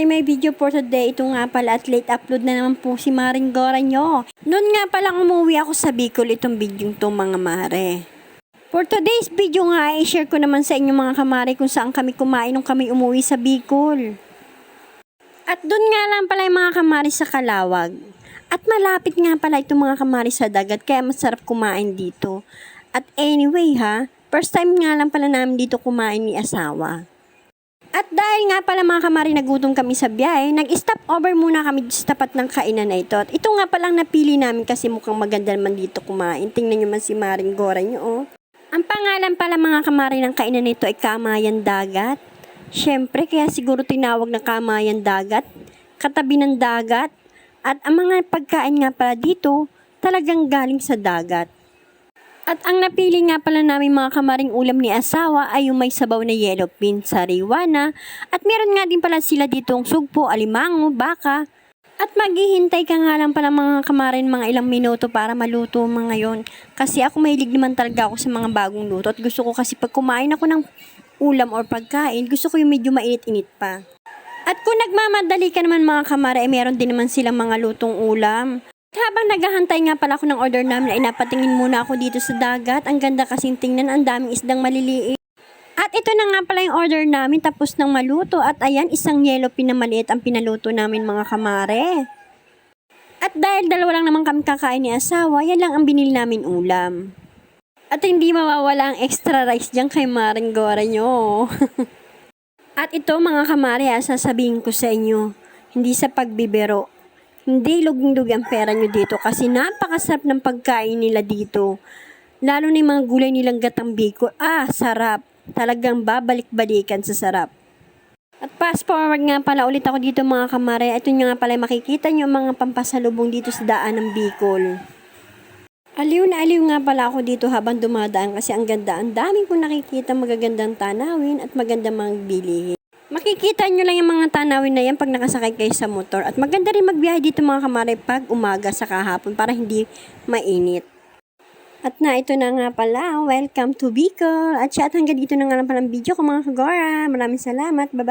video for today. Ito nga pala at late upload na naman po si Maring Gora nyo. Noon nga palang umuwi ako sa Bicol itong video to mga mare. For today's video nga, i-share ko naman sa inyo mga kamare kung saan kami kumain nung kami umuwi sa Bicol. At doon nga lang pala yung mga kamari sa Kalawag. At malapit nga pala itong mga kamari sa dagat kaya masarap kumain dito. At anyway ha, first time nga lang pala namin dito kumain ni asawa. At dahil nga pala mga kamari nagutom kami sa biyahe, nag-stop over muna kami sa tapat ng kainan na ito. At ito nga palang napili namin kasi mukhang maganda naman dito kumain. Tingnan nyo man si Maring Gora nyo oh. Ang pangalan pala mga kamari ng kainan na ito ay Kamayan Dagat. Siyempre, kaya siguro tinawag na Kamayan Dagat, katabi ng dagat, at ang mga pagkain nga pala dito, talagang galing sa dagat. At ang napili nga pala namin mga kamaring ulam ni asawa ay yung may sabaw na yellow bean sariwana, at meron nga din pala sila ditong sugpo, alimango, baka, at maghihintay ka nga lang pala mga kamarin mga ilang minuto para maluto mga yon. Kasi ako mahilig naman talaga ako sa mga bagong luto at gusto ko kasi pag kumain ako ng ulam or pagkain, gusto ko yung medyo mainit-init pa. At kung nagmamadali ka naman mga kamara, eh meron din naman silang mga lutong ulam. Habang naghahantay nga pala ako ng order namin, ay napatingin muna ako dito sa dagat. Ang ganda kasing tingnan, ang daming isdang maliliit. At ito na nga pala yung order namin tapos nang maluto. At ayan, isang yellow pin ang pinaluto namin mga kamare. At dahil dalawa lang naman kami kakain ni asawa, yan lang ang binili namin ulam. At hindi mawawala ang extra rice dyan kay Maring Gora nyo. At ito mga kamare, ah, sasabihin ko sa inyo, hindi sa pagbibiro, hindi luging-lug ang pera nyo dito kasi napakasarap ng pagkain nila dito. Lalo na yung mga gulay nilang gatang biko. Ah, sarap. Talagang babalik-balikan sa sarap. At fast forward nga pala ulit ako dito mga kamare. Ito nyo nga pala makikita nyo ang mga pampasalubong dito sa daan ng Bicol. Aliw na aliw nga pala ako dito habang dumadaan kasi ang ganda. Ang daming kong nakikita magagandang tanawin at magandang mga bilihin. Makikita nyo lang yung mga tanawin na yan pag nakasakay kayo sa motor. At maganda rin magbiyahe dito mga kamare pag umaga sa kahapon para hindi mainit. At na, ito na nga pala. Welcome to Bicol. At siya, at hanggang dito na nga lang pala ang video ko mga kagora. Maraming salamat. Bye-bye.